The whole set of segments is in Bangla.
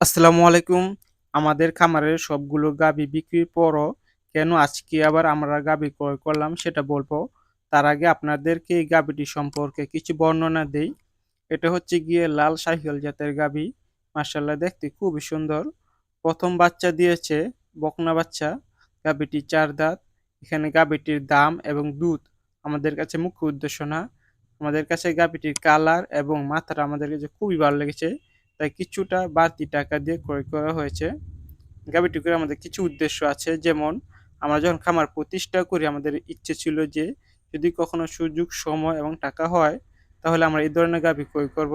আসসালামু আলাইকুম। আমাদের খামারের সবগুলো গাভী বিক্রির পরও কেন আজকে আবার আমরা গাভী ক্রয় করলাম সেটা বলব। তার আগে আপনাদেরকে এই গাভীটি সম্পর্কে কিছু বর্ণনা দেই। এটা হচ্ছে গিয়ে লাল শাহিওয়াল জাতের গাভী। মাশাআল্লাহ, দেখতে খুবই সুন্দর। প্রথম বাচ্চা দিয়েছে বকনা বাচ্চা। গাভীটি ৪ দাঁত। এখানে গাভীটির দাম এবং দুধ আমাদের কাছে মুখ্য উদ্দেশ্য না। আমাদের কাছে গাভীটির কালার এবং মাথাটা আমাদের কাছে খুবই ভালো লেগেছে। তাই কিছুটা বাড়তি টাকা দিয়ে ক্রয় করা হয়েছে। গাভীটি করে আমাদের কিছু উদ্দেশ্য আছে যেমন আমরা যখন খামার প্রতিষ্ঠা করি আমাদের ইচ্ছে ছিল যে যদি কখনো সুযোগ, সময় এবং টাকা হয় তাহলে আমরা এই ধরনের গাভী ক্রয় করব।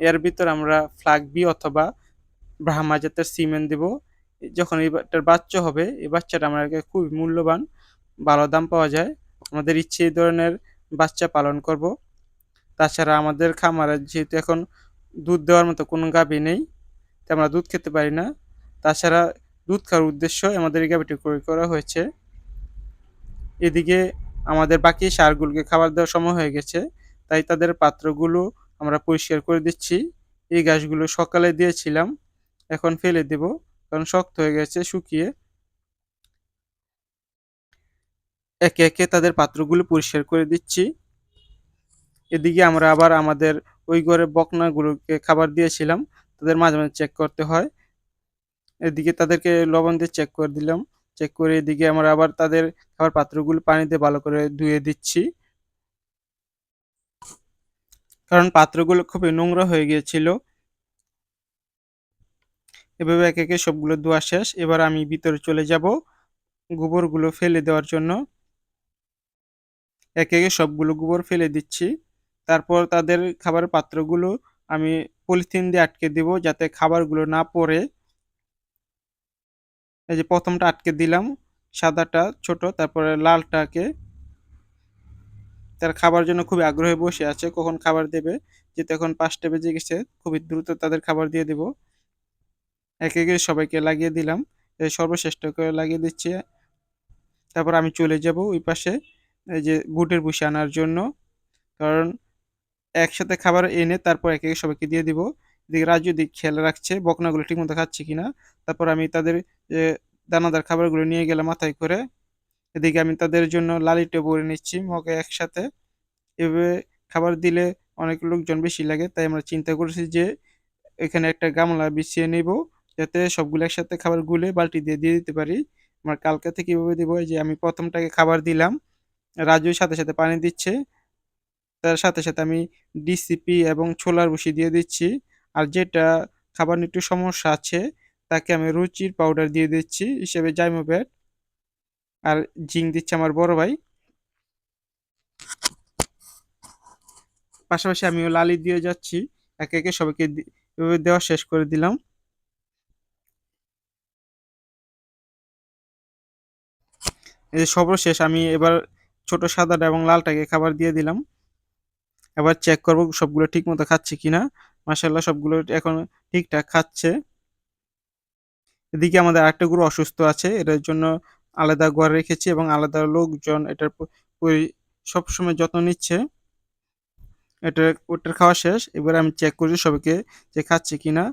এর ভিতর আমরা ফ্ল্যাগবি অথবা ব্রাহ্মা জাতের সিমেন্ট দেব। যখন এইটার বাচ্চা হবে এই বাচ্চাটা আমার খুবই মূল্যবান, ভালো দাম পাওয়া যায়। আমাদের ইচ্ছে এই ধরনের বাচ্চা পালন করব। তাছাড়া আমাদের খামারে যেহেতু এখন দুধ দেওয়ার মতো কোনো গাভী নেই, তাই আমরা দুধ খেতে পারি না। তাছাড়া দুধ খাওয়ার উদ্দেশ্য আমাদের এই গাভীটি ক্রয় করা হয়েছে। এদিকে আমাদের বাকি সারগুলোকে খাবার দেওয়ার সময় হয়ে গেছে, তাই তাদের পাত্রগুলো আমরা পরিষ্কার করে দিচ্ছি। এই গাছগুলো সকালে দিয়েছিলাম, এখন ফেলে দেব কারণ শক্ত হয়ে গেছে শুকিয়ে। একে, একে তাদের পাত্রগুলো পরিষ্কার করে দিচ্ছি। এদিকে আমরা আবার আমাদের ওই ঘরে বকনাগুলোকে খাবার দিয়েছিলাম, তাদের মাঝে, মাঝে চেক করতে হয়। এদিকে তাদেরকে লবণ দিয়ে চেক করে দিলাম। চেক করে এদিকে আমরা আবার তাদের খাবার পাত্রগুলো পানি দিয়ে ভালো করে ধুয়ে দিচ্ছি। কারণ পাত্রগুলো খুবই নোংরা হয়ে গিয়েছিল। এভাবে একে, একে সবগুলো ধোয়া শেষ। এবার আমি ভিতরে চলে যাব গোবরগুলো ফেলে দেওয়ার জন্য। একে, একে সবগুলো গোবর ফেলে দিচ্ছি। তারপর তাদের খাবারের পাত্রগুলো আমি পলিথিন দিয়ে আটকে দিব যাতে খাবারগুলো না পড়ে। এই যে প্রথমটা আটকে দিলাম, সাদাটা ছোট তারপরে লালটাকে তার খাবার জন্য খুবই আগ্রহে বসে আছে কখন খাবার দেবে। যেহেতু এখন পাঁচটা বেজে গেছে খুবই দ্রুত তাদের খাবার দিয়ে দিব। একে, একে সবাইকে লাগিয়ে দিলাম। এই সর্বশেষটা করে লাগিয়ে দিচ্ছি। তারপর আমি চলে যাব ওই পাশে এই যে বুটের ভুসি আনার জন্য। কারণ একসাথে খাবার এনে তারপর একে, একে সবাইকে দিয়ে দিব। এদিকে রাজু এদিকে খেয়াল রাখছে বকনাগুলো ঠিকমতো খাচ্ছে কিনা। তারপর আমি তাদের দানাদার খাবারগুলো নিয়ে গেলাম মাথায় করে। এদিকে আমি তাদের জন্য লালিটা ভরে নিচ্ছি মগে একসাথে। এভাবে খাবার দিলে অনেক লোকজন বেশি লাগে তাই আমরা চিন্তা করেছি যে এখানে একটা গামলা বিছিয়ে নিব যাতে সবগুলো একসাথে খাবার গুলে বালতি দিয়ে দিয়ে দিতে পারি। আমার কালকে থেকে এভাবে দেবো যে আমি প্রথমটাকে খাবার দিলাম। রাজু সাথে, সাথে পানি দিচ্ছে। তার সাথে, সাথে আমি ডিসিপি এবং ছোলার ভুসি দিয়ে দিচ্ছি। আর যেটা খাবার একটু সমস্যা আছে তাকে আমি রুচির পাউডার দিয়ে দিচ্ছি হিসেবে জাইমোভেট। আর জিঙ্ক দিচ্ছে আমার বড় ভাই। পাশাপাশি আমিও লালি দিয়ে যাচ্ছি। একে, একে সবাইকে এভাবে দেওয়া শেষ করে দিলাম। এই সর্বশেষ আমি এবার ছোট সাদাটা এবং লালটাকে খাবার দিয়ে দিলাম। এবার চেক করব সবগুলো ঠিক মতো খাচ্ছে কিনা। মাশাআল্লাহ সবগুলো এখন ঠিকঠাক খাচ্ছে। এদিকে আমাদের আরেকটা গরু অসুস্থ আছে। এটার জন্য আলাদা ঘর রেখেছি এবং আলাদা লোকজন এটার সবসময় যত্ন নিচ্ছে। এটা ওটার খাওয়া শেষ। এবার আমি চেক করছি সবাইকে যে খাচ্ছে কিনা।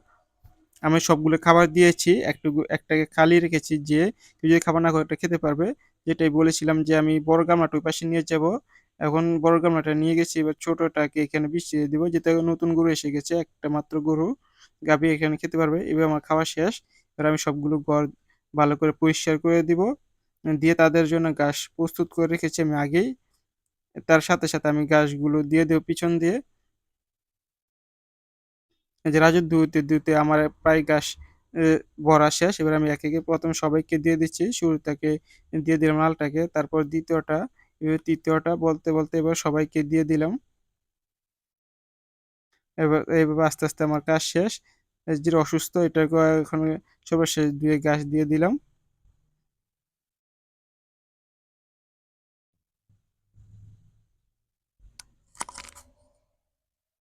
আমি সবগুলো খাবার দিয়েছি। একটুকু একটাকে খালি রেখেছি যে কেউ যদি খাবার না খেতে পারবে। যেটাই বলেছিলাম যে আমি বড় গামলাটা ওই পাশে নিয়ে যাব। এখন বড় গামলাটা নিয়ে গেছি এবার ছোটটাকে এখানে বিছিয়ে দিব যেটা নতুন গরু এসে গেছে একটা মাত্র গরু। গাভী এখানে খেতে পারবে। এবার আমার খাওয়া শেষ। এবার আমি সবগুলো ঘর ভালো করে পরিষ্কার করে দিব। দিয়ে তাদের জন্য ঘাস প্রস্তুত করে রেখেছি আমি আগেই। তার সাথে, সাথে আমি ঘাসগুলো দিয়ে দেব পিছন দিয়ে। যে রাজু ধুতে, ধুতে আমার প্রায় ঘাস ভরা শেষ। এবার আমি একে, ১ম সবাইকে দিয়ে দিচ্ছি। শুরুটাকে দিয়ে দিলাম লালটাকে, তারপর ২য় টা, এবার তৃতীয়টা বলতে, বলতে এবার সবাইকে দিয়ে দিলাম। এবার এইভাবে আস্তে, আস্তে আমার কাজ শেষ। যে অসুস্থ এটাকে এখন সবার শেষ দিয়ে গাছ দিয়ে দিলাম।